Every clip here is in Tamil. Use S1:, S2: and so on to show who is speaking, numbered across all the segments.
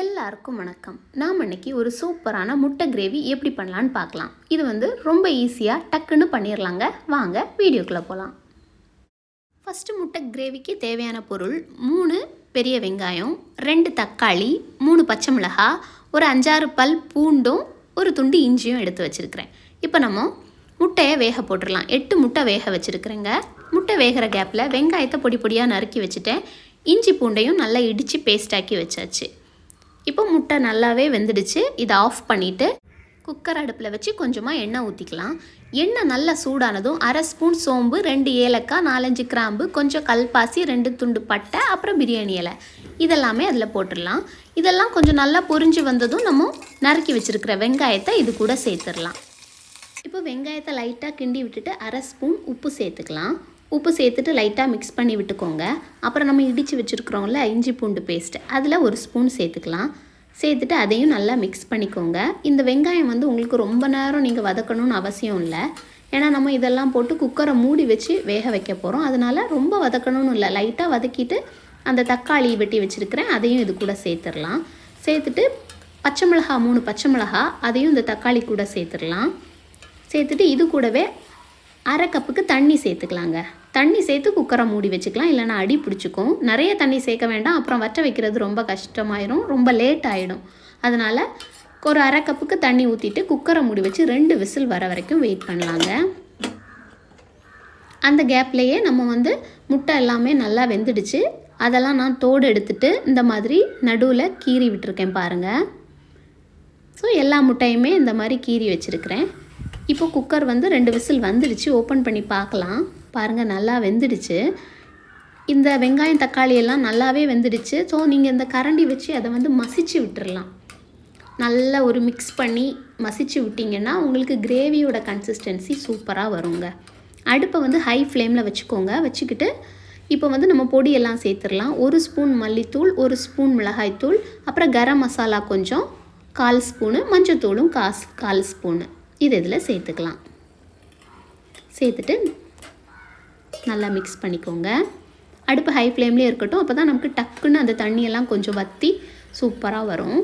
S1: எல்லாருக்கும் வணக்கம். நாம் இன்றைக்கி ஒரு சூப்பரான முட்டை கிரேவி எப்படி பண்ணலான்னு பார்க்கலாம். இது வந்து ரொம்ப ஈஸியாக டக்குன்னு பண்ணிடலாங்க வாங்க வீடியோக்குள்ளே போகலாம் ஃபஸ்ட்டு முட்டை கிரேவிக்கு தேவையான பொருள் மூணு பெரிய வெங்காயம் ரெண்டு தக்காளி மூணு பச்சை மிளகாய் ஒரு அஞ்சாறு பல் பூண்டும் ஒரு துண்டு இஞ்சியும் எடுத்து வச்சுருக்கிறேன். இப்போ நம்ம முட்டையை வேக போட்டுடலாம் எட்டு முட்டை வேக வச்சுருக்குறேங்க. முட்டை வேகிற கேப்பில் வெங்காயத்தை பொடி பொடியாக நறுக்கி வச்சுட்டேன். இஞ்சி பூண்டையும் நல்லா இடித்து பேஸ்டாக்கி வச்சாச்சு. இப்போ முட்டை நல்லாவே வெந்துடுச்சு. இதை ஆஃப் பண்ணிவிட்டு குக்கர் அடுப்பில் வச்சு கொஞ்சமாக எண்ணெய் ஊற்றிக்கலாம் எண்ணெய் நல்லா சூடானதும் அரை ஸ்பூன் சோம்பு ரெண்டு ஏலக்காய் நாலஞ்சு கிராம்பு கொஞ்சம் கல்பாசி ரெண்டு துண்டு பட்டை அப்புறம் பிரியாணி இலை. இதெல்லாமே அதில் போட்டுடலாம். இதெல்லாம் கொஞ்சம் நல்லா பொரிஞ்சு வந்ததும் நம்ம நறுக்கி வச்சுருக்கிற வெங்காயத்தை இது கூட சேர்த்துடலாம். இப்போ வெங்காயத்தை லைட்டாக கிண்டி விட்டுட்டு அரை ஸ்பூன் உப்பு சேர்த்துக்கலாம். உப்பு சேர்த்துட்டு லைட்டாக மிக்ஸ் பண்ணி விட்டுக்கோங்க. அப்புறம் நம்ம இடித்து வச்சுருக்குறோம்ல இஞ்சி பூண்டு பேஸ்ட் அதில் ஒரு ஸ்பூன் சேர்த்துக்கலாம். சேர்த்துட்டு அதையும் நல்லா மிக்ஸ் பண்ணிக்கோங்க. இந்த வெங்காயம் வந்து உங்களுக்கு ரொம்ப நேரம் நீங்கள் வதக்கணும்னு அவசியம் இல்லை. ஏன்னா நம்ம இதெல்லாம் போட்டு குக்கரை மூடி வச்சு வேக வைக்க போகிறோம் அதனால் ரொம்ப வதக்கணும்னு இல்லை. லைட்டாக வதக்கிட்டு அந்த தக்காளி வெட்டி வச்சுருக்கிறேன். அதையும் இது கூட சேர்த்துடலாம். சேர்த்துட்டு பச்சை மிளகா மூணு பச்சை மிளகா அதையும் இந்த தக்காளி கூட சேர்த்துடலாம். சேர்த்துட்டு இது கூடவே அரை கப்புக்கு தண்ணி சேர்த்துக்கலாங்க. தண்ணி சேர்த்து குக்கரை மூடி வச்சுக்கலாம். இல்லைன்னா அடி பிடிச்சிக்கும். நிறைய தண்ணி சேர்க்க வேண்டாம். அப்புறம் வற்ற வைக்கிறது ரொம்ப கஷ்டமாயிரும். ரொம்ப லேட் ஆகிடும் அதனால் ஒரு அரை கப்புக்கு தண்ணி ஊற்றிட்டு குக்கரை மூடி வச்சு ரெண்டு விசில் வர வரைக்கும் வெயிட் பண்ணலாங்க. அந்த கேப்லேயே நம்ம வந்து முட்டை எல்லாமே நல்லா வெந்துடுச்சு. அதெல்லாம் நான் தோடு எடுத்துட்டு இந்த மாதிரி நடுவில் கீறி விட்டுருக்கேன் பாருங்கள் ஸோ எல்லா முட்டையுமே இந்த மாதிரி கீறி வச்சுருக்கிறேன். இப்போ குக்கர் வந்து ரெண்டு விசில் வந்துடுச்சு. ஓப்பன் பண்ணி பார்க்கலாம். பாருங்கள் நல்லா வெந்துடுச்சு. இந்த வெங்காயம் தக்காளி எல்லாம் நல்லாவே வெந்துடுச்சு. ஸோ நீங்கள் இந்த கரண்டி வச்சு அதை வந்து மசிச்சு விட்டுறலாம். நல்லா ஒரு மிக்ஸ் பண்ணி மசிச்சு விட்டிங்கன்னா உங்களுக்கு கிரேவியோட கன்சிஸ்டன்சி சூப்பராக வருங்க. அடுப்பை வந்து ஹை ஃப்ளேமில் வச்சுக்கோங்க. வச்சுக்கிட்டு இப்போ வந்து நம்ம பொடியெல்லாம் சேர்த்துடலாம். ஒரு ஸ்பூன் மல்லித்தூள் ஒரு ஸ்பூன் மிளகாய்த்தூள் அப்புறம் கரம் மசாலா கொஞ்சம் கால் ஸ்பூனு மஞ்சத்தூளும் காஸ் கால் ஸ்பூனு. இது இதில் சேர்த்துக்கலாம். சேர்த்துட்டு நல்லா மிக்ஸ் பண்ணிக்கோங்க. அடுப்பு ஹை ஃப்ளேம்லேயே இருக்கட்டும். அப்போ தான் நமக்கு டக்குன்னு அந்த தண்ணியெல்லாம் கொஞ்சம் வற்றி சூப்பராக வரும்.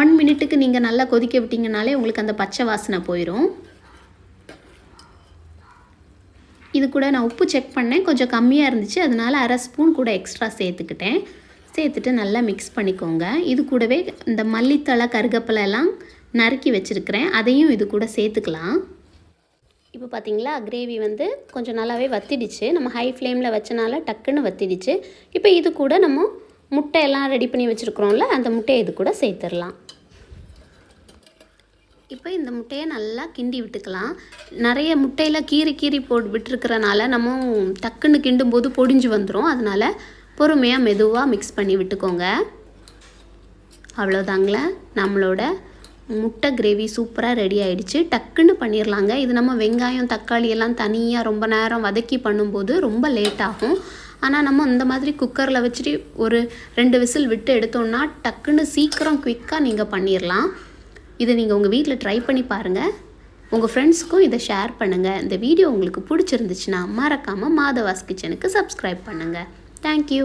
S1: ஒன் மினிட்டுக்கு நீங்கள் நல்லா கொதிக்க விட்டிங்கனாலே உங்களுக்கு அந்த பச்சை வாசனை போயிடும் இது கூட நான் உப்பு செக் பண்ணேன். கொஞ்சம் கம்மியாக இருந்துச்சு. அதனால் அரை ஸ்பூன் கூட எக்ஸ்ட்ரா சேர்த்துக்கிட்டேன். சேர்த்துட்டு நல்லா மிக்ஸ் பண்ணிக்கோங்க. இது கூடவே இந்த மல்லித்தலை கருகப்பிலெல்லாம் நறுக்கி வச்சுருக்கிறேன். அதையும் இது கூட சேர்த்துக்கலாம். இப்போ பார்த்தீங்களா கிரேவி வந்து கொஞ்சம் நல்லாவே வத்திடுச்சு. நம்ம ஹை ஃப்ளேமில் வச்சனால டக்குன்னு வத்திடுச்சு. இப்போ இது கூட நம்ம முட்டை எல்லாம் ரெடி பண்ணி வச்சுருக்குறோம்ல அந்த முட்டையை இது கூட சேர்த்துடலாம். இப்போ இந்த முட்டையை நல்லா கிண்டி விட்டுக்கலாம். நிறைய முட்டையில் கீறி கீறி போட்டு விட்டுருக்கிறனால நம்ம டக்குன்னு கிண்டும் போது பொடிஞ்சு வந்துடும் அதனால் பொறுமையாக மெதுவாக மிக்ஸ் பண்ணி விட்டுக்கோங்க. அவ்வளோதாங்களே நம்மளோட முட்டை கிரேவி சூப்பராக ரெடி ஆகிடுச்சு டக்குன்னு பண்ணிடலாங்க இது நம்ம வெங்காயம் தக்காளி எல்லாம் தனியாக ரொம்ப நேரம் வதக்கி பண்ணும்போது ரொம்ப லேட் ஆகும். ஆனால் நம்ம இந்த மாதிரி குக்கரில் வச்சுட்டு ஒரு ரெண்டு விசில் விட்டு எடுத்தோம்னா டக்குன்னு சீக்கிரம் குயிக்காக நீங்கள் பண்ணிடலாம் இதை நீங்கள் உங்கள் வீட்டில் ட்ரை பண்ணி பாருங்கள் உங்கள் ஃப்ரெண்ட்ஸுக்கும் இதை ஷேர் பண்ணுங்கள் இந்த வீடியோ உங்களுக்கு பிடிச்சிருந்துச்சுன்னா மறக்காமல் மாதவாஸ் கிச்சனுக்கு சப்ஸ்கிரைப் பண்ணுங்கள் தேங்க்யூ